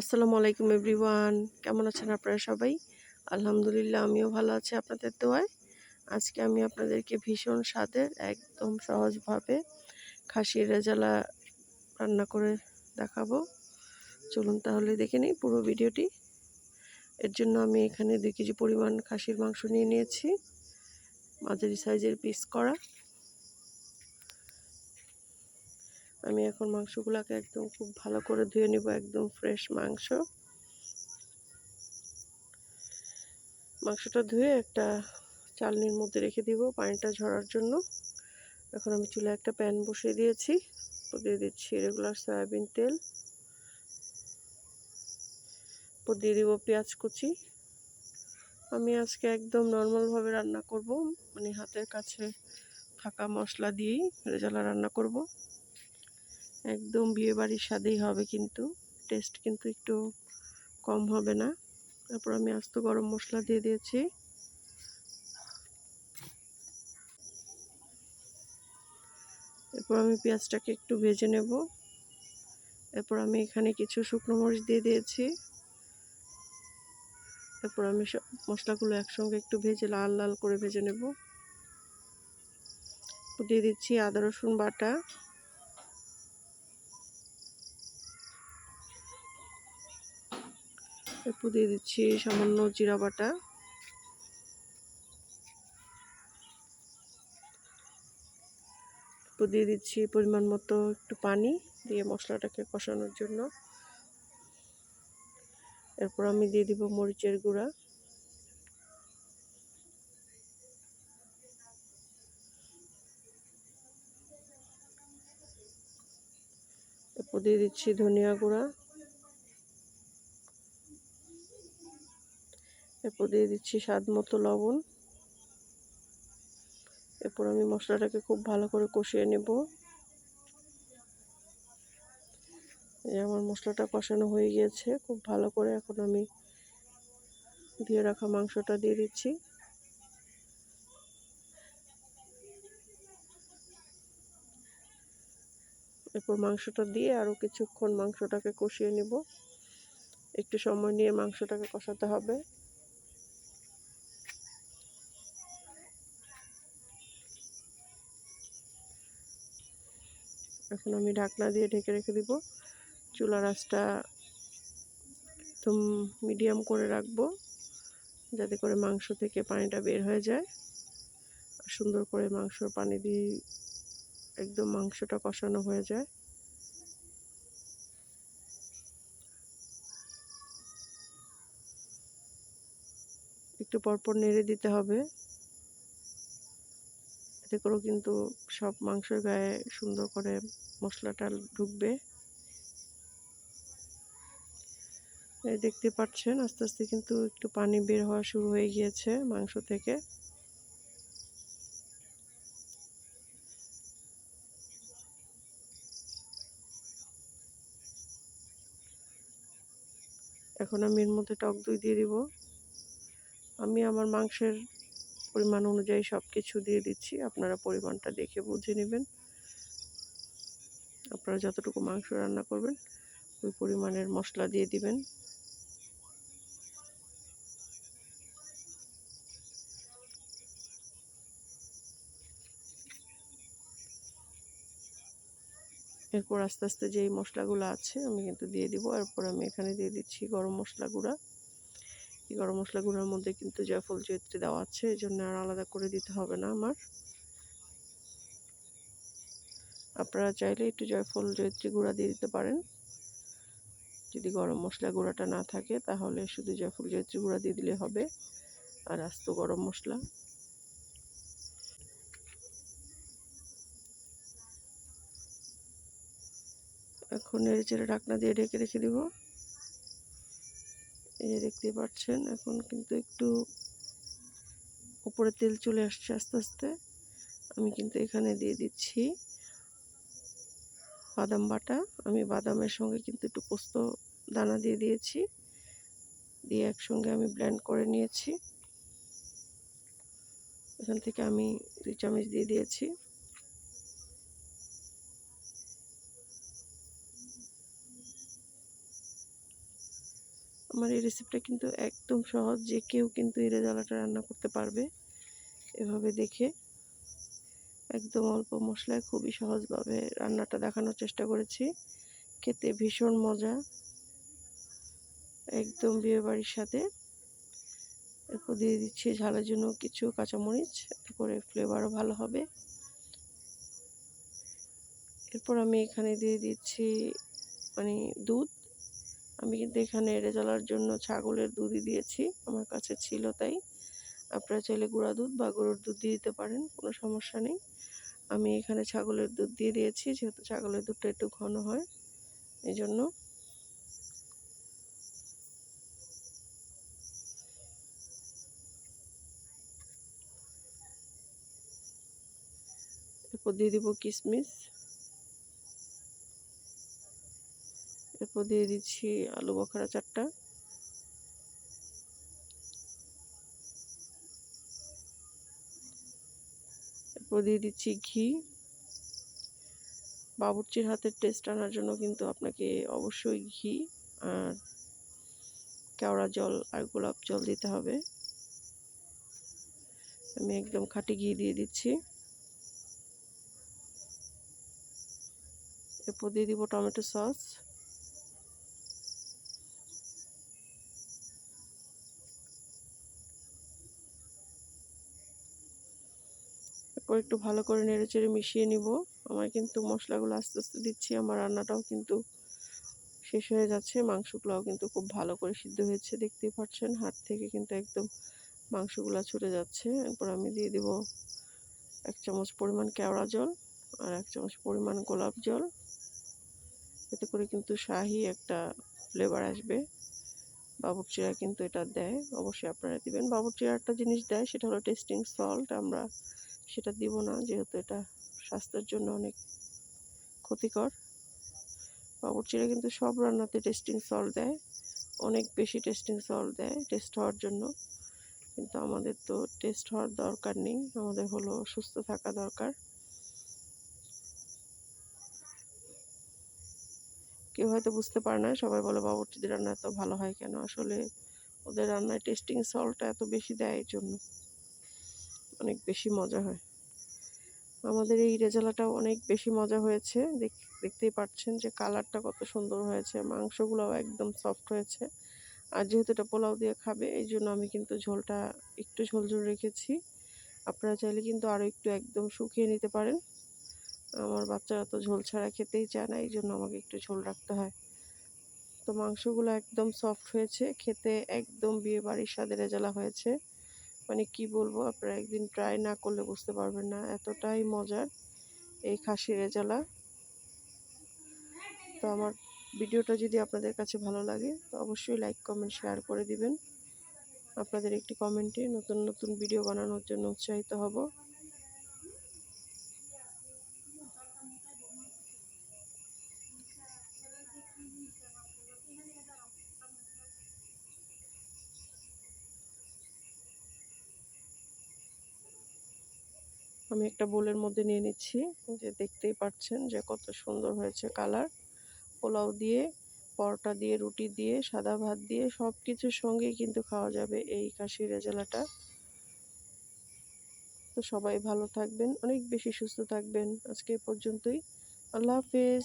আসসালামু আলাইকুম এভরিওয়ান। কেমন আছেন আপনারা সবাই? আলহামদুলিল্লাহ, আমিও ভালো আছি আপনাদের দোয়ায়। আজকে আমি আপনাদেরকে ভীষণ স্বাদের, একদম সহজভাবে খাসির রেজালা রান্না করে দেখাবো। চলুন তাহলে দেখে নিই পুরো ভিডিওটি। এর জন্য আমি এখানে দুই কেজি পরিমাণ খাসির মাংস নিয়ে নিয়েছি। মাঝারি সাইজের পিস করা। আমি এখন মাংসগুলোকে একদম খুব ভালো করে ধুয়ে নিব, একদম ফ্রেশ মাংস। মাংসটা ধুয়ে একটা চালনির মধ্যে রেখে দিব পানিটা ঝরার জন্য। এখন আমি চুলে একটা প্যান বসিয়ে দিয়েছি দিয়ে দিচ্ছি রেগুলার সয়াবিন তেল। দিয়ে দিব পেঁয়াজ কুচি। আমি আজকে একদম নর্মালভাবে রান্না করব মানে হাতের কাছে থাকা মশলা দিয়েই রেজালা রান্না করব। একদম বিয়ে বাড়ির স্বাদেই হবে কিন্তু। টেস্ট কিন্তু একটু কম হবে না। তারপর আমি আস্ত গরম মশলা দিয়ে দিয়েছি। এরপর আমি পেঁয়াজটাকে একটু ভেজে নেব। এরপর আমি এখানে কিছু শুকনো মরিচ দিয়ে দিয়েছি। এরপর আমি সব মশলাগুলো একসঙ্গে একটু ভেজে লাল লাল করে ভেজে নেব। দিয়ে দিচ্ছি আদা রসুন বাটা। একটু দিয়ে দিচ্ছি সামান্য জিরা বাটা। একটু দিয়ে দিচ্ছি পরিমাণ মতো একটু পানি দিয়ে মশলাটাকে কষানোর জন্য। এরপর আমি দিয়ে দিব মরিচের গুঁড়া। এরপর দিয়ে দিচ্ছি ধনিয়া গুঁড়া। এরপর দিয়ে দিচ্ছি স্বাদ মতো লবণ। এরপর আমি মশলাটাকে খুব ভালো করে কষিয়ে নেব। আমার মশলাটা কষানো হয়ে গিয়েছে। খুব ভালো করে এখন আমি দিয়ে রাখা মাংসটা দিয়ে দিচ্ছি। এরপর মাংসটা দিয়ে আরও কিছুক্ষণ মাংসটাকে কষিয়ে নেব। একটু সময় নিয়ে মাংসটাকে কষাতে হবে। এখন আমি ঢাকনা দিয়ে ঢেকে রেখে দিব। চুলা আঁচটা একদম মিডিয়াম করে রাখব, যাতে করে মাংস থেকে পানিটা বের হয়ে যায়। আর সুন্দর করে মাংসর পানি দিয়ে একদম মাংসটা কষানো হয়ে যায়। একটু পরপর নেড়ে দিতে হবে। এতে করেও কিন্তু সব মাংসের গায়ে সুন্দর করে মশলাটা ঢুকবে। দেখতে পাচ্ছেন, আস্তে আস্তে কিন্তু একটু পানি বের হওয়া শুরু হয়ে গিয়েছে মাংস থেকে। এখন আমি এর মধ্যে টক দই দিয়ে দিব। আমি আমার মাংসের পরিমাণ অনুযায়ী সব কিছু দিয়ে দিচ্ছি। আপনারা পরিমাণটা দেখে বুঝে নেবেন। আপনারা যতটুকু মাংস রান্না করবেন, ওই পরিমাণের মশলা দিয়ে দিবেন। এরপর আস্তে আস্তে যেই মশলাগুলো আছে, আমি কিন্তু দিয়ে দিব। এরপর আমি এখানে দিয়ে দিচ্ছি গরম মশলা গুঁড়া। এই গরম মশলা গুঁড়ার মধ্যে কিন্তু জয়ফল জয়ত্রী দেওয়া আছে, এই জন্য আর আলাদা করে দিতে হবে না আমার। আপনারা চাইলে একটু জয়ফল জয়ত্রী গুঁড়া দিয়ে দিতে পারেন। যদি গরম মশলা গুঁড়াটা না থাকে, তাহলে শুধু জয়ফল জয়ত্রী গুঁড়া দিয়ে দিলে হবে। আর আস্ত গরম মশলা। এখন নেড়ে চেড়ে ঢাকনা দিয়ে ঢেকে রেখে দিব। এই যে দেখতে পাচ্ছেন, এখন কিন্তু একটু উপরে তেল চলে আসছে আস্তে আস্তে। আমি কিন্তু এখানে দিয়ে দিচ্ছি বাদাম বাটা। আমি বাদামের সঙ্গে কিন্তু একটু পোস্ত দানা দিয়ে দিয়েছি। দিয়ে একসঙ্গে আমি ব্লেন্ড করে নিয়েছি। এখান থেকে আমি দুই চামচ দিয়ে দিয়েছি। আমার এই রেসিপিটা কিন্তু একদম সহজ, যে কেউ কিন্তু এই রেজালাটা রান্না করতে পারবে। এভাবে দেখে একদম অল্প মশলায় খুবই সহজভাবে রান্নাটা দেখানোর চেষ্টা করেছি। খেতে ভীষণ মজা। একদম বিয়ে বাড়ির সাথে। এরপর দিয়ে দিচ্ছি ঝালের জন্য কিছু কাঁচামরিচ, এতে করে ফ্লেভারও ভালো হবে। এরপর আমি এখানে দিয়ে দিচ্ছি মানে দুধ। আমি কিন্তু এখানে রেজালার জন্য ছাগলের দুধই দিয়েছি। আমার কাছে ছিল তাই। আপনারা চাইলে গুঁড়া দুধ বা গরুর দুধ দিয়ে দিতে পারেন, কোনো সমস্যা নেই। আমি এখানে ছাগলের দুধ দিয়ে দিয়েছি, যেহেতু ছাগলের দুধটা একটু ঘন হয় এই জন্য এরপর দিয়ে দিব কিশমিশ এরপর দিয়ে দিচ্ছি আলু বখরা চারটা। এরপর দিয়ে দিচ্ছি ঘি। বাবুর্চির হাতের টেস্ট আনার জন্য কিন্তু আপনাকে অবশ্যই ঘি আর কেওড়া জল আর গোলাপ জল দিতে হবে। আমি একদম খাঁটি ঘি দিয়ে দিচ্ছি। এরপর দিয়ে দিব টমেটো সস। একটু ভালো করে নেড়ে চেড়ে মিশিয়ে নিব। আমার কিন্তু মশলাগুলো আস্তে আস্তে দিচ্ছি, আমার রান্নাটাও কিন্তু শেষ হয়ে যাচ্ছে। মাংসগুলোও কিন্তু খুব ভালো করে সিদ্ধ হয়েছে, দেখতেই পাচ্ছেন। হাত থেকে কিন্তু একদম মাংসগুলো ছুটে যাচ্ছে। এরপর আমি দিয়ে দিব এক চামচ পরিমাণ কেওড়া জল আর এক চামচ পরিমাণ গোলাপ জল। এতে করে কিন্তু শাহি একটা ফ্লেভার আসবে। বাবুরচিরা কিন্তু এটা দেয়, অবশ্যই আপনারা দিবেন। বাবুরচিরা একটা জিনিস দেয়, সেটা হলো টেস্টিং সল্ট আমরা সেটা দিব না, যেহেতু এটা স্বাস্থ্যের জন্য অনেক ক্ষতিকর। বাবুর্চিরা কিন্তু সব রান্নাতে টেস্টিং সল্ট দেয়, অনেক বেশি টেস্টিং সল্ট দেয় টেস্ট হওয়ার জন্য। কিন্তু আমাদের তো টেস্ট হওয়ার দরকার নেই, আমাদের হলো সুস্থ থাকা দরকার। কেউ হয়তো বুঝতে পারে না, সবাই বলে বাবুর্চিদের রান্না এত ভালো হয় কেন? আসলে ওদের রান্নায় টেস্টিং সল্টটা এত বেশি দেয় এই জন্য। অনেক বেশি মজা হয়। আমাদের এই রেজালাটাও অনেক বেশি মজা হয়েছে। দেখতেই পাচ্ছেন যে কালারটা কত সুন্দর হয়েছে, মাংসগুলোও একদম সফট হয়েছে। আর যেহেতু এটা পোলাও দিয়ে খাবে, এই জন্য আমি কিন্তু ঝোলটা একটু ঝোল ঝোল রেখেছি। আপনারা চাইলে কিন্তু আরও একটু একদম শুকিয়ে নিতে পারেন। আমার বাচ্চারা তো ঝোল ছাড়া খেতেই চায় না, এই জন্য আমাকে একটু ঝোল রাখতে হয়। তো মাংসগুলো একদম সফট হয়েছে, খেতে একদম বিয়ে বাড়ির স্বাদে রেজালা হয়েছে। মানে কি বলব, আপনারা একদিন ট্রাই না করলে বুঝতে পারবেন না, এতটাই মজার এই খাসি রেজালা। তো আমার ভিডিওটা যদি আপনাদের কাছে ভালো লাগে, তো অবশ্যই লাইক কমেন্ট শেয়ার করে দিবেন। আপনাদের একটি কমেন্টে নতুন নতুন ভিডিও বানানোর জন্য উৎসাহিত হব। আমি একটা বোলের মধ্যে নিয়ে নিচ্ছি। যে দেখতেই পাচ্ছেন যে কত সুন্দর হয়েছে কালার। পোলাও দিয়ে, পরোটা দিয়ে, রুটি দিয়ে, সাদা ভাত দিয়ে সব কিছুর সঙ্গেই কিন্তু খাওয়া যাবে এই কাশি রেজালাটা। তো সবাই ভালো থাকবেন, অনেক বেশি সুস্থ থাকবেন। আজকে পর্যন্তই। আল্লাহ হাফেজ।